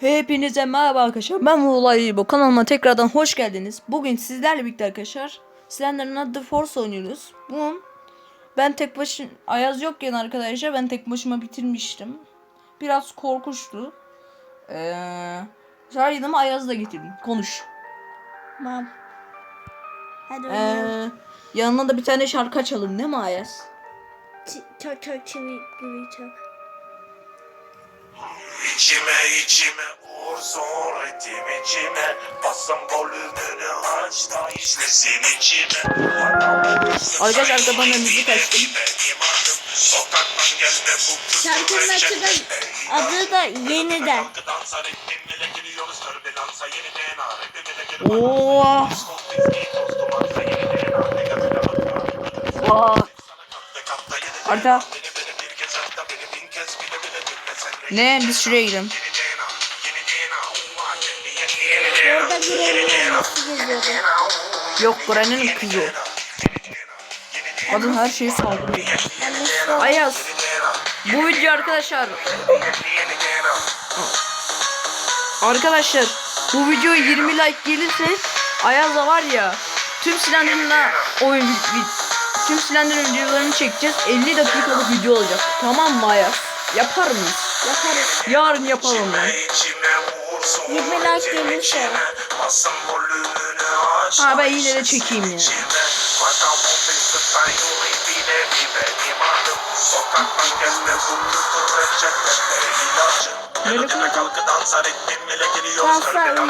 Hepinize merhaba arkadaşlar. Ben Vuğulay bu kanalıma tekrardan hoş geldiniz. Bugün sizlerle birlikte arkadaşlar Slenderman The Force oynuyoruz. Bunun ben tek başım Ayaz yokken arkadaşlar ben tek başıma bitirmiştim. Biraz korkuştu. Ee, sonra yanıma Ayaz'ı da getirdim. Konuş. Tamam. Hadi. Ee, yanına da bir tane şarkı açalım değil mi Ayaz? Ç- Çok çok çevik gibi çok. İçime içime vur sonra ettim içime. Basın volümünü aç da işlesin içime. Arkadaşlar arkadan da müzik açtım. Sokaktan gelme bu kız Şarkının adı da, adı da yeniden. Dansar ettim bile Ne biz şuraya gidelim. Orada Granny olması geziyordu. Yok Granny'nin kızı. Kadın her şeyi saldırıyor. Ayaz. Bu video arkadaşlar. Arkadaşlar bu video 20 like gelirse Ayaz'la var ya tüm Slender'ınla oyun tüm Slender videolarını çekeceğiz. 50 dakikalık video olacak. Tamam mı Ayaz? Yapar mıyız? Yaparız. Yarın yapalım lan. 20 like gelirse. Ha, ben yine de çekeyim ya. Böyle kalkı dansar ettim bile giriyor Danslar uygun.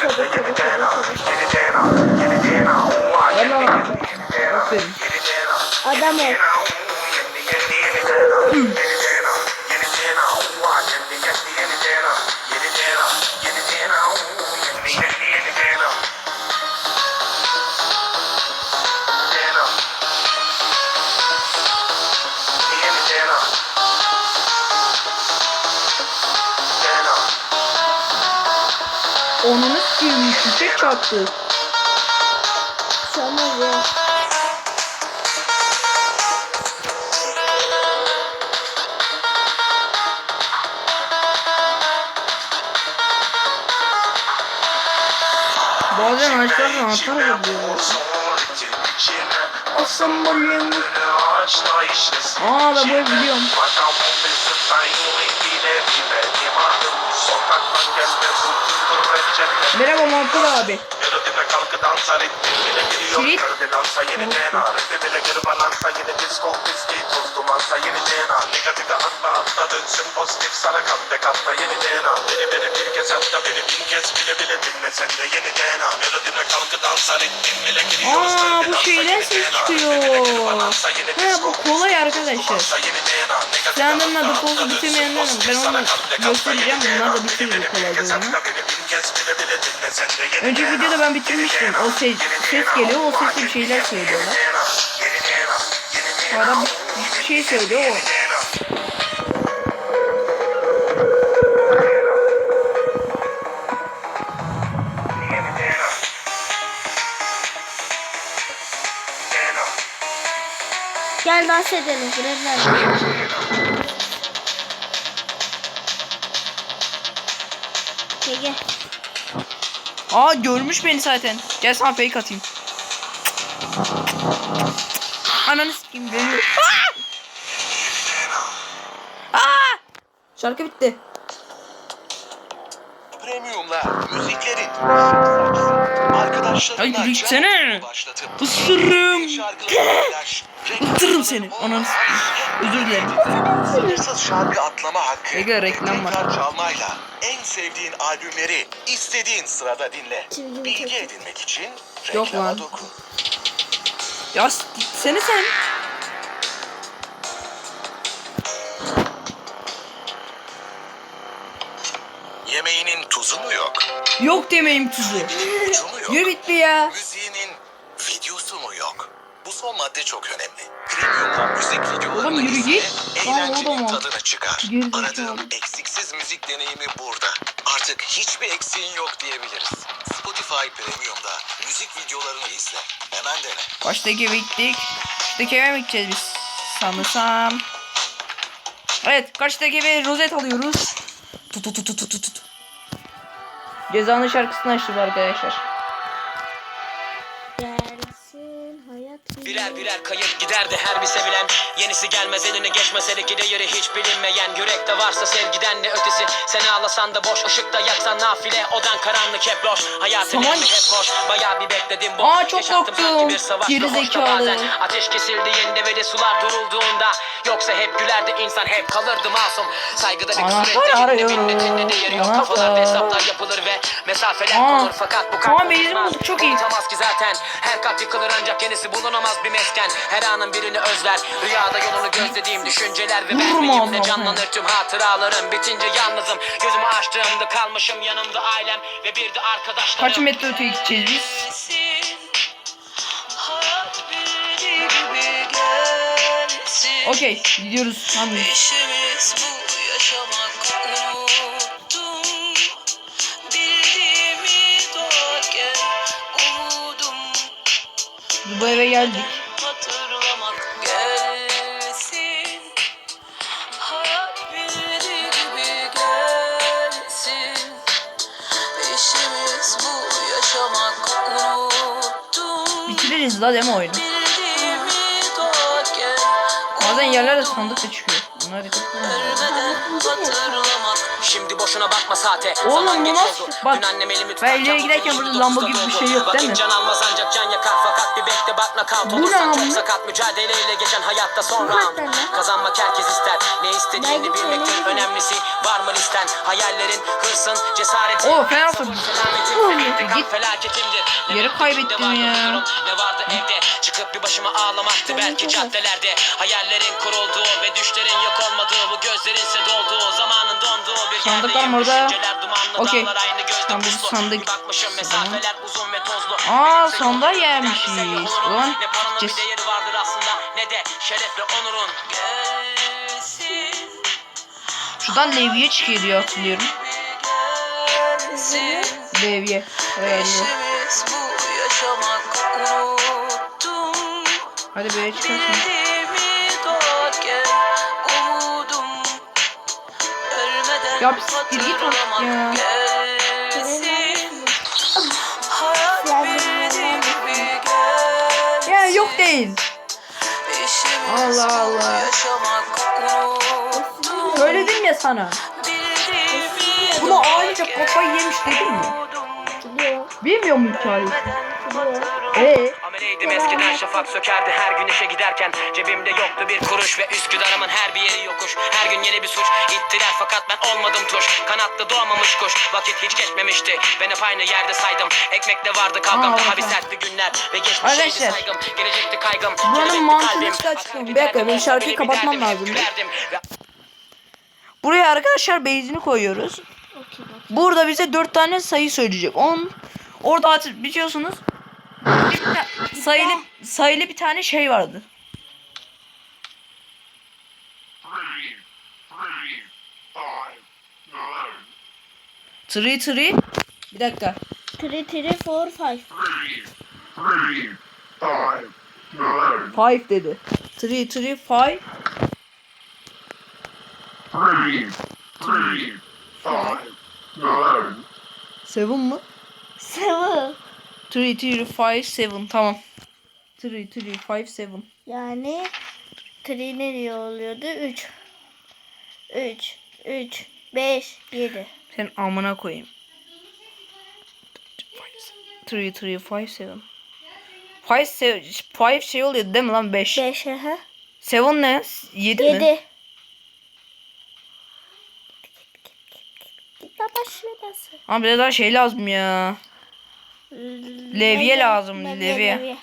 Edelim. Aynen. Aferin. Adam ol. Çarptı. Olmaz ya. Bazen ağaçlar anahtar oluyor. Asambolium. Aa ben bu evi biliyorum. Merhaba Mampur abi. Melodime kalkı dansar ettim bile giriyor Şirin. Kırdılansa yeniden ha Rap'i bile geri balansa yine disco piski Toz dumansa yeniden ha Negatife atla atla dönsün pozitif sana katta katta yeniden ha Beni beni bir kez hatta beni bin kez bile bile dinle sen de yeniden ha Melodime kalkı dansar ettim bile giriyor Aa bu şeyden ses çıkıyor. Ha bu kolay arkadaşlar. Slender'ın adı Paul'u bitirmeyenler ben onu göstereceğim. Bunlar da bitirmiyor kolay oyunu. Önceki videoda ben bitirmiştim. O ses, ses geliyor. O sesle bir şeyler söylüyorlar. Adam bir, bir şey söylüyor. O. Gel dans edelim. Gel gel. Aa görmüş beni zaten. Gel sana fake atayım. Ananı sikeyim beni. Aa! Aa! Şarkı bitti. Premium'la müziklerin arkadaşlarına Ay, gitsene. Isırırım. Isırırım seni. Ananı. Özür dilerim. Sınırsız şarkı atlama hakkı. Ege, reklam var. Tekrar çalmayla en sevdiğin albümleri istediğin sırada dinle. Bilgi edinmek için Yok reklama lan. dokun. Ya s- gitsene sen. yok? Demeyim tuzu. Yürü bitti ya. Müziğinin videosu mu yok? Bu son madde çok önemli. Premium'la müzik videolarını Oğlum yürü git. Eğlencenin tadını çıkar. Gerizekalı. Aradığın eksiksiz müzik deneyimi burada. Artık hiçbir eksiğin yok diyebiliriz. Spotify Premium'da müzik videolarını izle. Hemen dene. Baştaki eve gittik. Baştaki eve mi gideceğiz biz? Sanırsam. Evet karşıdaki eve rozet alıyoruz. Tut tut tut tut tut tut. Cezanın şarkısını açtık arkadaşlar. Birer birer kayıp giderdi her bir sevilen. Yenisi gelmez eline geçmez hele ki değeri hiç bilinmeyen. Yürekte varsa sevgiden de ötesi. Seni ağlasan da boş ışıkta yaksan nafile. Odan karanlık hep loş. Hayatın Tamam. emri hep koş Bayağı bir bekledim boş Aa, çok Yaşattım sanki korktum. bir savaş Geri zekalı. bazen. Ateş kesildiğinde ve de sular durulduğunda. Yoksa hep gülerdi insan hep kalırdı masum. Saygıda bir Anahtar kısmet arıyorum. Değeri yok. Anahtar. kafalarda hesaplar yapılır ve Mesafeler Aa, konur. Fakat bu tamam, kalp unutmaz. bulduk, çok iyi. Unutamaz ki zaten. Her kalp yıkılır ancak yenisi bulunamaz bir mesken Her anın birini özler. Rüyada yolunu gözlediğim düşünceler ve Vurma benliğimle canlanır tüm hatıralarım. Bitince yalnızım Gözümü açtığımda kalmışım. Yanımda ailem Ve bir de arkadaşlarım. Kaç metre öteye gideceğiz biz? Okey gidiyoruz. Hadi. Bu eve geldik. hatırlamak gelsin Hayat bildiği gibi gelsin İşimiz bu yaşamak unuttum Bitiririz la deme oyunu. Bazen yerlerde sandık da çıkıyor. Bunlara dikkat edin. Şimdi boşuna bakma saate. Oğlum bu nasıl- bak, Dün annem elimi tutarken bu giderken burada lamba gibi bir şey yok, değil mi? Can almaz ancak can yakar. Fakat bir bekle bak nakavt Bu olursan çok sakat mücadeleyle geçen hayatta sonra. Kazanmak herkes ister. Ne istediğini gitmedim. önemlisi. Var mı listen? Hayallerin hırsın cesaretin. Oo, fena git. Ne Yeri kaybettim ya. ne vardı evde? Çıkıp bir başıma ağlamaktı belki caddelerde. Hayallerin kurulduğu ve düşlerin yok olmadığı bu gözlerinse dolduğu zamanın donduğu bir Sandıklar yerdeyim. mı orada? Okey. biz puslu. sandık. Aa, neredeyse yolurum. Ulan, gideceğiz. Şuradan levye çıkıyor diye hatırlıyorum. Levye. Evet. Bu Hadi böyle çıkarsın. Ya bir siktir git artık ya. Ya yok değil. Allah Allah. Söyledim ya sana. Buna ayrıca kafayı yemiş dedim mi? Bilmiyor mu hikayeyi? Biliyor. Ameleydim eskiden şafak sökerdi her gün işe giderken. Cebimde yoktu bir kuruş ve Üsküdar'ımın her bir yeri yokuş. Her gün yeni bir suç ittiler fakat ben olmadım tuş. Kanatlı doğmamış kuş vakit hiç geçmemişti. Ben hep aynı yerde saydım Ekmekte vardı kavgam. Daha bir sertti günler Ve Arkadaşlar, saygım. Gelecekti kaygım buranın mantığını size açıklayayım. Bir dakika, benim şarkıyı kapatmam lazım. buraya arkadaşlar benzini koyuyoruz. Burada bize dört tane sayı söyleyecek. On. Orada hatır biliyorsunuz. Sayılı sayılı bir tane şey vardı. Three three. Bir dakika. Three three four five. Five dedi. Three three five. Seven mı? Seven. Three three five seven. Tamam. Three three five seven. Yani three nereye oluyordu? Üç. Üç. Üç. Beş. Yedi. Sen amına koyayım. Three three five seven. Five, se five şey oluyor değil mi lan? Beş. Beş. Aha. Seven ne? Yedi, mi? Yedi. Git lan başlayasın. Ama bize daha şey lazım ya. Levye lazım, levye. levye.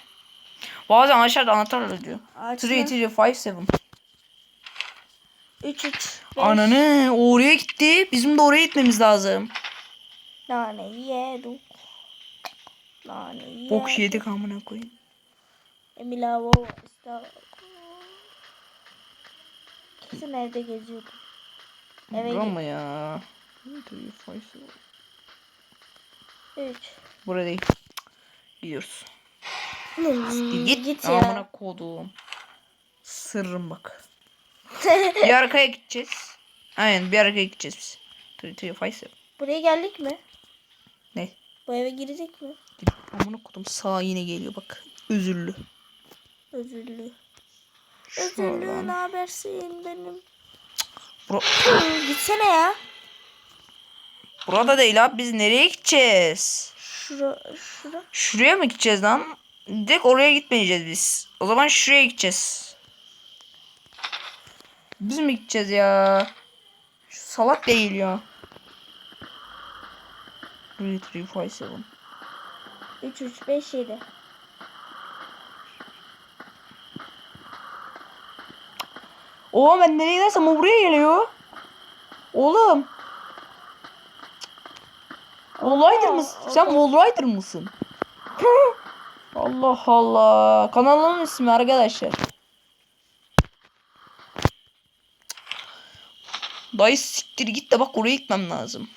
Bazen aşağıda anahtarlar diyor. Ağaç Three mı? three five seven. Üç üç. Beş. Ananı oraya gitti. Bizim de oraya gitmemiz lazım. Nane yedik. Nane yedik. Bok yedik amına koyayım. Emilavo. İşte. Kesin evde geziyordu. Eve Ama ya. Three, five, seven. Üç. Burada değil. Gidiyoruz. Hmm, Git, git ya. Amına kodum. Sırrım bak. bir arkaya gideceğiz. Aynen bir arkaya gideceğiz biz. Three, three, five, seven. Buraya geldik mi? Ne? Bu eve girdik mi? Amına kodum sağ yine geliyor bak. Üzüllü. Özürlü. Özürlü Şuradan. ne habersin benim? Hmm, Gitsene ya. burada değil abi biz nereye gideceğiz? Şura, şura. Şuraya mı gideceğiz lan? Direkt oraya gitmeyeceğiz biz. O zaman şuraya gideceğiz. Biz mi gideceğiz ya? Şu salak değil ya. 3, 3, 5, 7. 3, 3, 5, 7. Oğlum ben nereye gidersem o buraya geliyor. Oğlum. Wallrider mısın? Sen Wallrider mısın? Allah Allah. Kanalımın ismi arkadaşlar. Dayı siktir git de bak oraya gitmem lazım.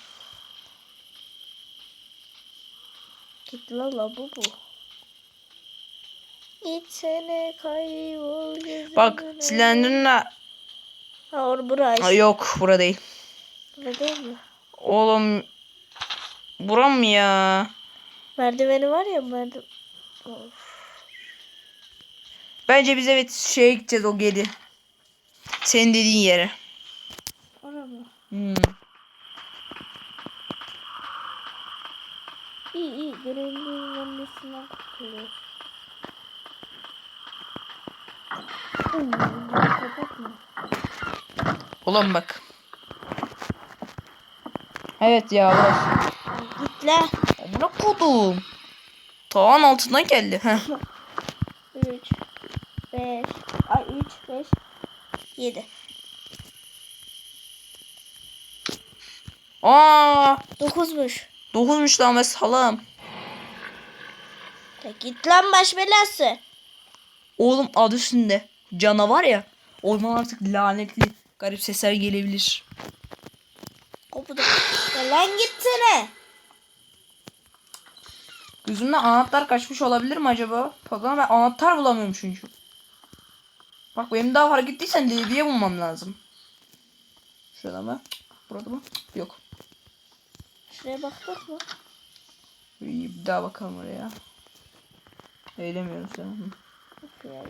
Git la la bu bu. Gitsene kaybol gözümün Bak önüne. silendirine... Ha or burası. Ay yok bura değil. Burada değil mi? Oğlum. Bura mı ya? Merdiveni var ya merdiven. Bence biz evet şeye gideceğiz o geri. Senin dediğin yere. Mı? Hmm. İyi iyi. Görevlinin annesinden kurtuluyor. Oğlum bak. Evet ya. Git la. Amına kodum. Tağın altından geldi. Heh. 3 5 ay 3 5 7 Aa, 9'muş. dokuzmuş lan be salam. Ya git lan baş belası. Oğlum adı üstünde. Canavar ya. Orman artık lanetli. Garip sesler gelebilir. Kopudum. Ya lan gitsene. Gözümden anahtar kaçmış olabilir mi acaba? Fakat ben anahtar bulamıyorum çünkü. Bak benim daha fark ettiysen Levi'ye bulmam lazım. Şurada mı? Burada mı? Yok. Şuraya baktık mı? İyi, bir daha bakalım oraya. Eğlemiyorum seni. Ya.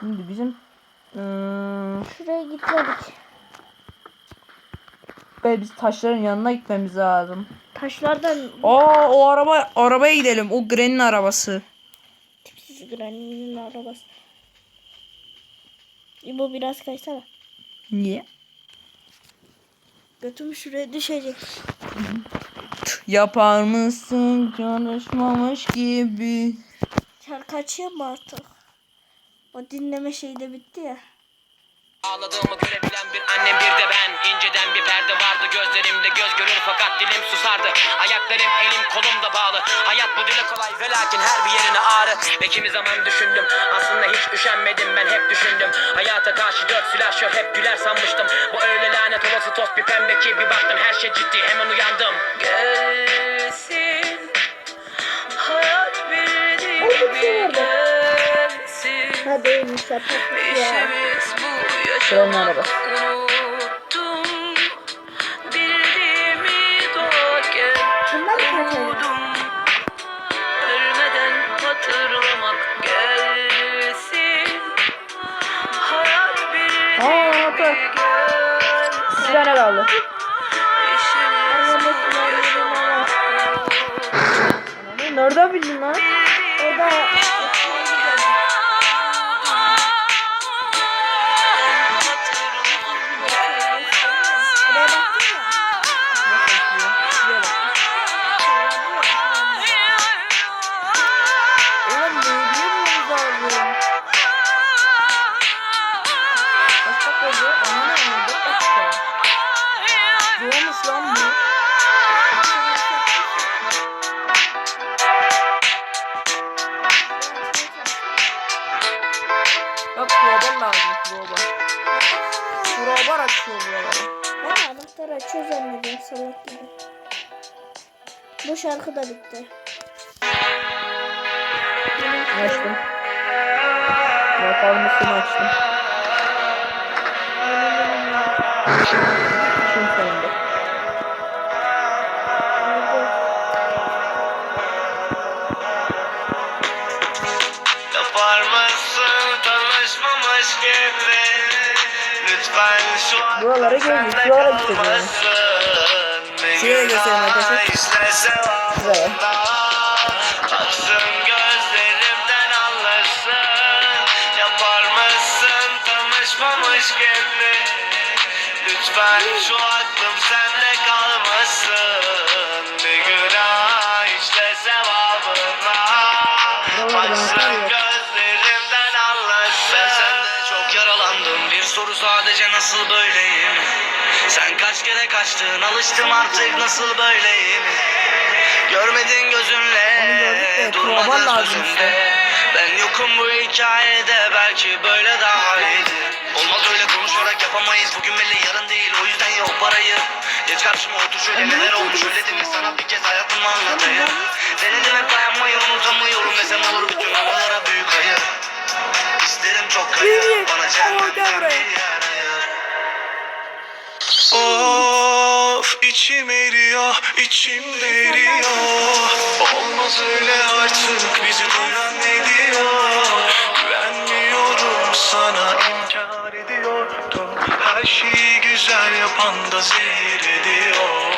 Şimdi bizim eee Şuraya gitmedik. Be biz taşların yanına gitmemiz lazım. Taşlardan Aa o araba arabaya gidelim. O Granny'nin arabası. tipsiz graninin arabası. İbo biraz kaysana. Niye? Götüm şuraya düşecek. Yapar mısın çalışmamış gibi. Şarkı açıyor mu artık? O dinleme şeyi de bitti ya. Ağladığımı görebilen bir annem bir de ben. İnceden bir perde vardı gözlerimde göz görür fakat dilim susardı. Ayaklarım elim kolum da bağlı. Hayat bu dile kolay ve lakin her bir yerine ağrı. Ve kimi zaman düşündüm aslında hiç üşenmedim. Ben hep düşündüm Hayata karşı dört silahşör hep güler sanmıştım. Bu öyle lanet olası toz bir pembe ki bir baktım her şey ciddi hemen uyandım. Gelsin Hayat bildiği gibi gelsin. Ha değilmiş ya. Patmış ya. İşimiz bu Buranın araba. Unuttum bildiğimi doğarken Bundan mı kaçalım? umudum Ölmeden hatırlamak gelsin Hayat bir Aa anahtar. gelsin Bir tane kaldı. Nereden bildin lan? Buraları. Ben anahtarı zannediyorum. salak gibi. Bu şarkı da bitti. Açtım. Üstünü açtım. Buralara gelmiş. Şuralara gidiyorum. Şuraya göstereyim arkadaşlar. Gibi. Lütfen şu aklım sende kalmasın. Bir günah işte sevabına Baksın gözlerimden anlasın. Ben sende çok yaralandım. Bir soru sadece nasıl Sen kaç kere kaçtın Alıştım artık nasıl böyleyim? Görmedin gözünle Durmadın sözünde. Ben yokum bu hikayede Belki böyle daha iyiydi. Olmaz öyle konuşarak yapamayız Bugün belli yarın değil. O yüzden yok parayı Geç karşıma otur şöyle neler olmuş Öyle değil mi sana bir kez hayatımı anlatayım. Denedim hep dayanmayı unutamıyorum Desem olur bütün havalara büyük hayır. İsterim çok kayır Bana cehennemden bir yer Of içim eriyor, içim eriyor Olmaz öyle artık bizi duyan ne diyor? Güvenmiyorum sana inkar ediyordum. Her şeyi güzel yapan da zehir ediyor.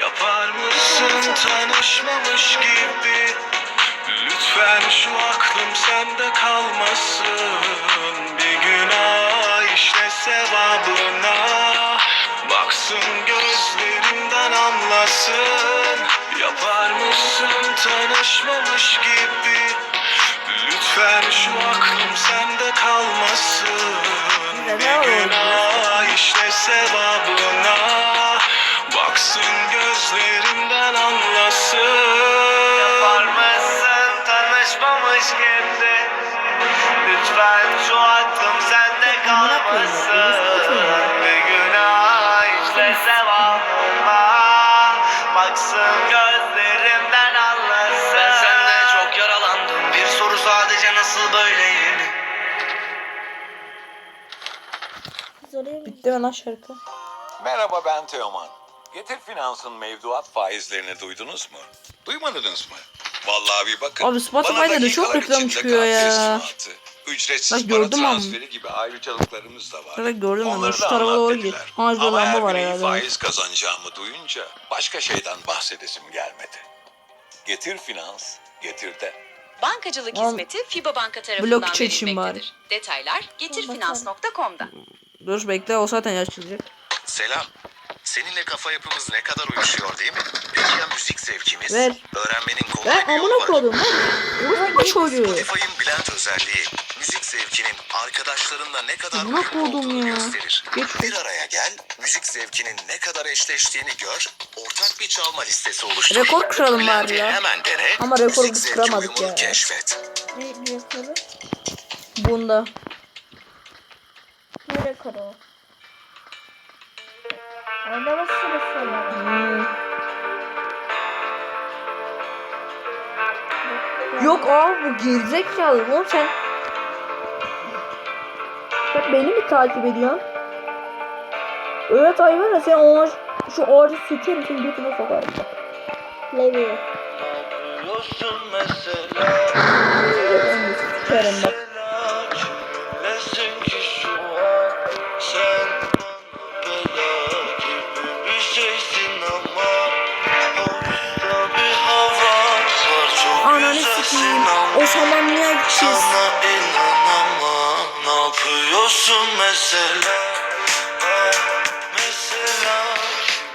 Yapar mısın tanışmamış gibi? Lütfen şu aklım sende kalmasın. Bir günah işte sevabına Baksın gözlerimden anlasın Yapar mısın tanışmamış gibi? Lütfen şu aklım sende kalmasın. Bir günah işte Bitti mi lan şarkı? Merhaba ben Teoman. Getir Finans'ın mevduat faizlerini duydunuz mu? Duymadınız mı? Vallahi bir bakın. Abi Spotify'da da çok reklam çıkıyor ya. teslimatı, Ücretsiz Bak para gördüm ama. transferi gibi ayrıcalıklarımız da var. Evet, gördüm ama Onları şu da tarafa doğru git. Ama lamba her var herhalde. faiz kazanacağımı duyunca başka şeyden bahsedesim gelmedi. Getir Finans, getir de. Bankacılık Al. hizmeti FIBA Banka Blok tarafından çekişim verilmektedir. Detaylar getirfinans.com'da. Dur bekle o zaten açılacak. Selam. Seninle kafa yapımız ne kadar uyuşuyor değil mi? Peki ya müzik zevkimiz? Ver. Öğrenmenin kolay bir yolu amına var. koydum lan. Orospu çocuğu. Spotify'ın Blend özelliği müzik zevkinin arkadaşlarınla ne kadar Amına uyumlu koydum olduğunu ya. gösterir. Geç. Bir araya gel, müzik zevkinin ne kadar eşleştiğini gör, ortak bir çalma listesi oluştur. Rekor kıralım bari Blend'i ya. hemen dene, Ama rekoru müzik biz zevki kıramadık uyumunu ya. keşfet. Ne rekoru? Bunda. Ne rekoru? Orada nasıl sırası Hmm. Yok abi bu gerizekalı oğlum sen. Sen beni mi takip ediyorsun? Evet hayvan ya sen o ağaç, şu ağacı sükerim senin götüne sokarım. Ne diyor? Sikerim bak. Ama? Sana inanamam Ne yapıyorsun mesela Ha, Mesela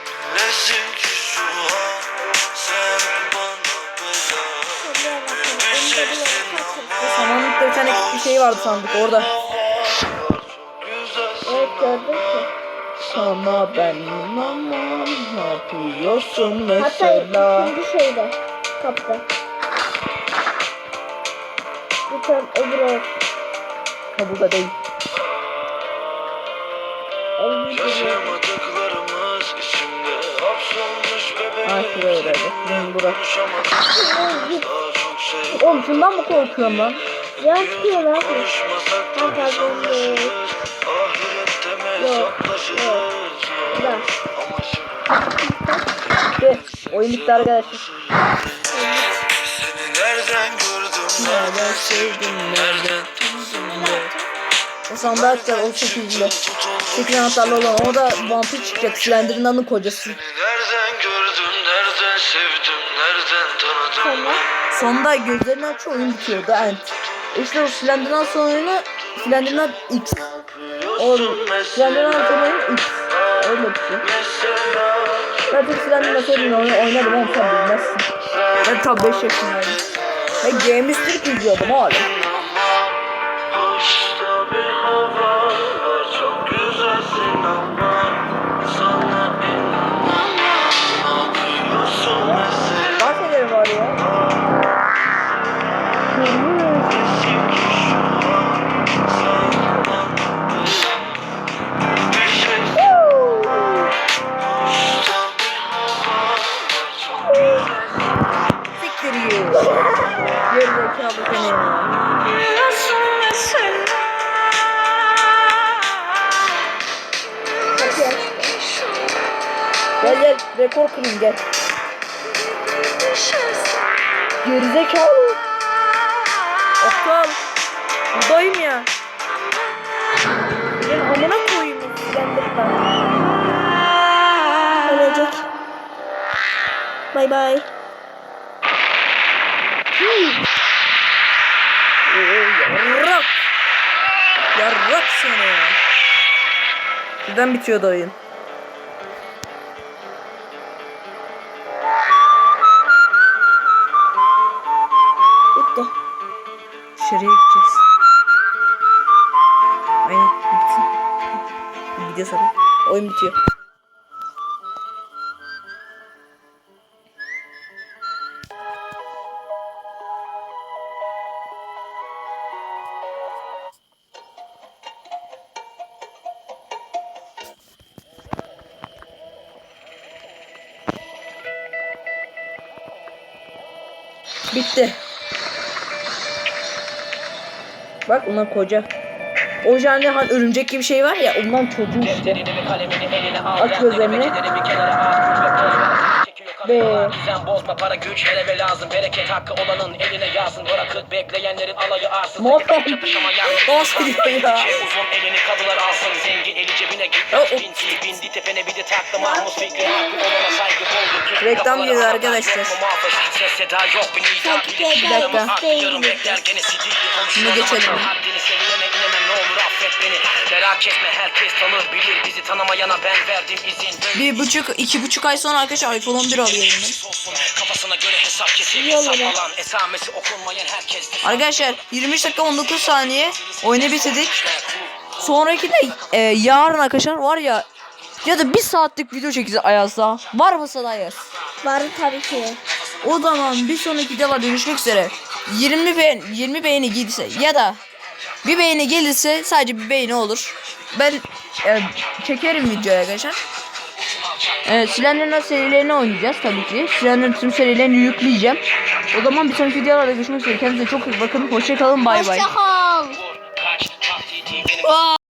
Kimlesin ki şu an Sen bana bela Soruyor bakalım. Onu da bir tane bir şey vardı sandık orada. Evet gördüm ki. Sana ben inanmam ne yapıyorsun Hatta mesela? ikinci şeyde. Kapta. Tane öbür. Ha burada değil. Yaşamadıklarımız içimde şuraya öyle. Benim. Oğlum şundan mı korkuyorum lan? Ya çıkıyor lan. Ben kazandım. Yok. Yok. Da. Bitti. Oyun bitti arkadaşlar. Nereden gördüm Nereden sevdim nereden O sandığı açacak o 8'li. 8 anahtarlı olan o da vampir çıkacak Slenderman'ın kocası. Nereden gördüm nereden sevdim nereden tanıdım Sonra. Sonunda gözlerini açıyor oyun bitiyor da end. İşte o Slenderman son oyunu Slenderman X. O Slenderman son oyunu X. Öyle bir şey. Ben tek Slenderman son oyunu oyn- oynadım ama sen bilmezsin. Ben tam 5 yaşındayım. Ben Games Türk izliyordum oğlum. Bay bay. Yarrak. Yarrak seni. Birden bitiyordu oyun. Bitti. Dışarıya gideceğiz. Aynen bitsin. Gidiyor sonra. Oyun bitiyor. Bitti. Bak onlar koca. O yani hani örümcek gibi şey var ya ondan çocuğu işte. Aç gözlerini. Be. Düzen bozma para güç hele ve lazım. Bereket hakkı olanın eline yazsın. Bırakıp bekleyenlerin alayı arsın. Yalnız. Dans ediyor ya. Uzun elini kadılar alsın. Zengi eli cebine o- Binti bindi tepene bir de taktı. Mahmut fikri hakkı olana saygı boldu. Reklam Allah'tan arkadaşlar. Ses seda yok bir nida. Bir sidikli Şimdi geçelim. Merak etme herkes tanır bilir bizi tanımayana ben verdim izin. Bir buçuk, iki buçuk ay sonra arkadaşlar iPhone 11 alıyorum ben. Kafasına göre hesap kesip hesap alan esamesi okunmayan herkes. Arkadaşlar 23 dakika 19 saniye oyunu bitirdik. Sonraki de e, yarın arkadaşlar var ya ya da bir saatlik video çekeceğiz Ayaz'da. Var mı da Ayaz? Var tabii ki. O zaman bir sonraki videoda görüşmek üzere. 20 beğen 20 beğeni gelirse ya da bir beğeni gelirse sadece bir beğeni olur. Ben e, çekerim videoya arkadaşlar. Evet, Slenderman serilerini oynayacağız tabii ki. Slenderman tüm serilerini yükleyeceğim. O zaman bir sonraki videolarda görüşmek üzere. Kendinize çok iyi bakın. Hoşçakalın. Bay bay. Hoşça